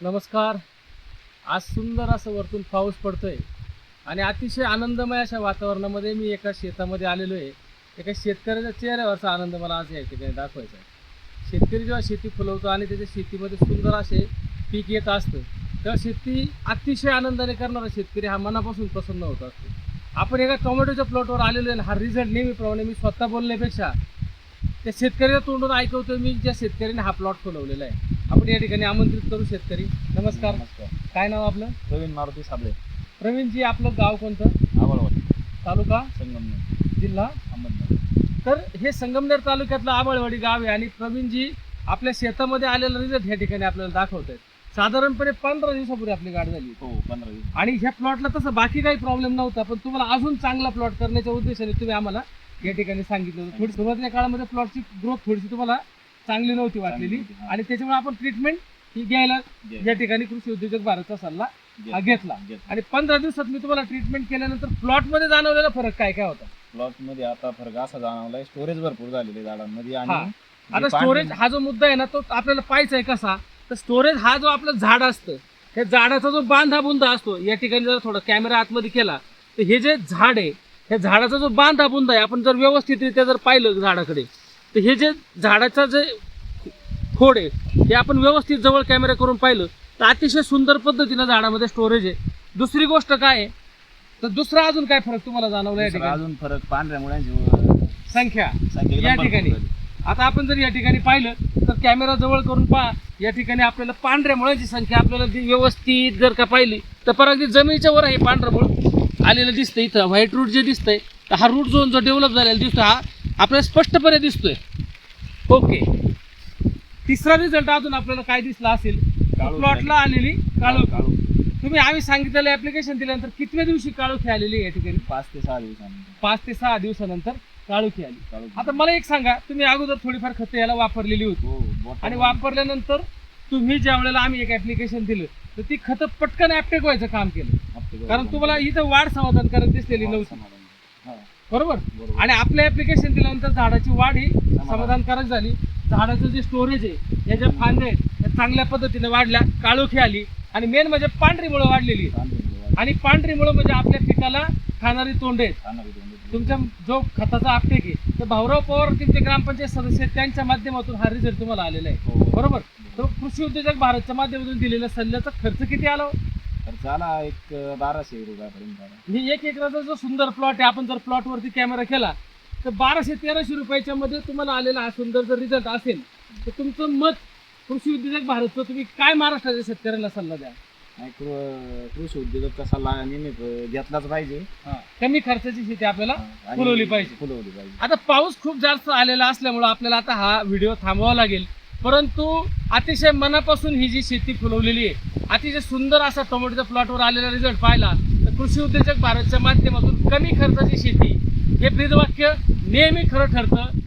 नमस्कार. आज सुंदर असं वरतून पाऊस पडतोय आणि अतिशय आनंदमय अशा वातावरणामध्ये मी एका शेतामध्ये आलेलो आहे. एका शेतकऱ्याच्या चेहऱ्यावरचा आनंद मला आज या ठिकाणी दाखवायचा आहे. शेतकरी जेव्हा शेती फुलवतो आणि त्याच्या शेतीमध्ये सुंदर असे पीक येत असतं तेव्हा शेती अतिशय आनंदाने करणारा शेतकरी हा मनापासून प्रसन्न होत असतो. आपण एका टोमॅटोच्या प्लॉटवर आलेलो आहे हा रिझल्ट नेहमीप्रमाणे मी स्वतः बोलण्यापेक्षा त्या शेतकऱ्याच्या तोंडून ऐकवतो मी ज्या शेतकऱ्याने हा प्लॉट फुलवलेला आहे आपण या ठिकाणी आमंत्रित करू शेतकरी. नमस्कार. नमस्कार. काय नाव आपलं? प्रवीण मारुती साबळे. प्रवीणजी आपलं गाव कोणतं? आबाळवाडी तालुका? संगमनेर. जिल्हा? अहमदनगर. तर हे संगमनेर तालुक्यातलं आबळवाडी गाव आहे आणि प्रवीणजी आपल्या शेतामध्ये आलेला रिझल्ट ह्या ठिकाणी आपल्याला दाखवत आहेत साधारणपणे पंधरा दिवसापूर्वी आपली गाठ झाली हो पंधरा दिवस. आणि ह्या प्लॉटला तसं बाकी काही प्रॉब्लेम नव्हता पण तुम्हाला अजून चांगला प्लॉट करण्याच्या उद्देशाने तुम्ही आम्हाला या ठिकाणी सांगितलं होतं. थोडी सुरुवातीच्या काळामध्ये प्लॉटची ग्रोथ थोडीशी तुम्हाला चांगली नव्हती वाटलेली. आणि त्याच्यामुळे आपण ट्रीटमेंट ही घ्यायला या ठिकाणी कृषी उद्योजक भारतचा सल्ला हा घेतला. आणि पंधरा दिवसात मी तुम्हाला ट्रीटमेंट केल्यानंतर प्लॉटमध्ये जाणवलेला फरक काय काय होता प्लॉटमध्ये आता फरक असा जाणवलाय स्टोरेज भरपूर झालेले झाडांमध्ये. आणि आता स्टोरेज हा जो मुद्दा आहे ना तो आपल्याला पाहायचा आहे कसा तर स्टोरेज हा जो आपलं झाड असतं त्या झाडाचा जो बांधा बुंदा असतो या ठिकाणी जर थोडा कॅमेरा आतमध्ये केला तर हे जे झाड आहे ह्या झाडाचा जो बांधा बुंदा आहे आपण जर व्यवस्थितरित्या जर पाहिलं झाडाकडे तर हे जे झाडाचा जे खोड आहे हे आपण व्यवस्थित जवळ कॅमेरा करून पाहिलं तर अतिशय सुंदर पद्धतीनं झाडामध्ये स्टोरेज आहे. दुसरी गोष्ट काय आहे? तर दुसरा अजून काय फरक तुम्हाला जाणवला या ठिकाणी? अजून फरक पांढऱ्या मुळ्यांची संख्या. या ठिकाणी. आता आपण जर या ठिकाणी पाहिलं तर कॅमेरा जवळ करून पहा. या ठिकाणी आपल्याला पांढऱ्या मुळांची संख्या आपल्याला व्यवस्थित जर का पाहिली तर पर अगदी जमिनीच्या वर हे पांढरं मुळ. आलेलं दिसतं इथं. व्हाईट रूट जे दिसतंय तर हा रूट झोन जो डेव्हलप झालेला दिसतो हा आपल्याला स्पष्टपणे दिसतोय. ओके. तिसरा रिझल्ट अजून आपल्याला काय दिसला असेल? प्लॉटला आलेली काळू. काळू. तुम्ही आम्ही सांगितलेलं ऍप्लिकेशन दिल्यानंतर कितव्या दिवशी काळोखी आलेली या ठिकाणी? पाच ते सहा दिवसानंतर. पाच ते सहा दिवसानंतर काळोखी आली आता मला एक सांगा तुम्ही अगोदर थोडीफार खतं याला वापरलेली होती. हो आणि वापरल्यानंतर तुम्ही ज्या वेळेला आम्ही एक ऍप्लिकेशन दिलं तर ती खतं पटकन ऍप्टेक व्हायचं काम केलं. कारण तुम्हाला इथं वाढ समाधानकारक दिसलेली नव्हती. समाधान. बरोबर बरोबर. आणि आपलं ऍप्लिकेशन दिल्यानंतर झाडाची वाढ ही समाधानकारक झाली झाडाचं जे स्टोरेज आहे या ज्या फांद्या आहेत त्या चांगल्या पद्धतीने वाढल्या काळोखी आली आणि मेन म्हणजे पांढरी मुळं वाढलेली आहेत. आणि पांढरी मुळं म्हणजे आपल्या पिकाला खाणारी तोंड आहेत. तुमच्या जो खताचा आपटेक आहे तर भाऊराव पवार तुमचे ग्रामपंचायत सदस्य आहेत, त्यांच्या माध्यमातून हा रिझल्ट तुम्हाला आलेला आहे हो. बरोबर तर कृषी उद्योजक भारतच्या माध्यमातून दिलेल्या सल्ल्याचा खर्च किती आला हो? खर्च आला एक बाराशे रुपयापर्यंत. ही एक एकराचा जो सुंदर प्लॉट आहे आपण जर प्लॉट वरती कॅमेरा केला तर बाराशे तेराशे रुपयाच्या मध्ये तुम्हाला आलेला हा सुंदर जर रिझल्ट असेल तर तुमचं मत कृषी उद्योजक भारतचं तुम्ही काय महाराष्ट्राच्या शेतकऱ्यांना सल्ला द्या नाही, कृ- कृषी उद्योजक सल्ला नेहमी अं, घेतलाच पाहिजे. कमी खर्चाची शेती आपल्याला आणि फुलवली पाहिजे. फुलवली पाहिजे. आता पाऊस खूप जास्त आलेला असल्यामुळं आपल्याला आता हा व्हिडिओ थांबवावा लागेल. परंतु अतिशय मनापासून ही जी शेती फुलवलेली आहे अतिशय सुंदर असा टोमॅटोच्या प्लॉटवर आलेला रिझल्ट पाहिला. तर कृषी उद्योजक भारतच्या माध्यमातून कमी खर्चाची शेती हे ब्रीदवाक्य नेहमी खरं ठरतं.